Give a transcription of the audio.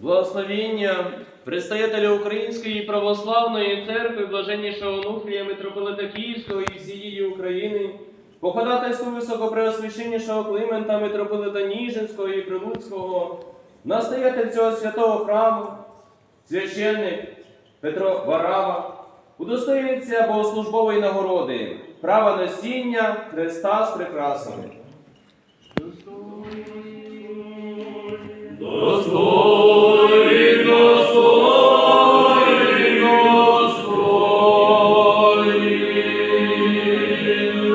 Благословіння предстоятеля Української православної церкви, блаженнішого Онуфрія, митрополита Київського і всієї України, по ходатайству високопреосвященнішого Климента, митрополита Ніжинського і Прилуцького, настоятель цього святого храму, священник Петро Варава, удостоюється богослужбової нагороди, права носіння Христа з прикрасами. Mm-hmm.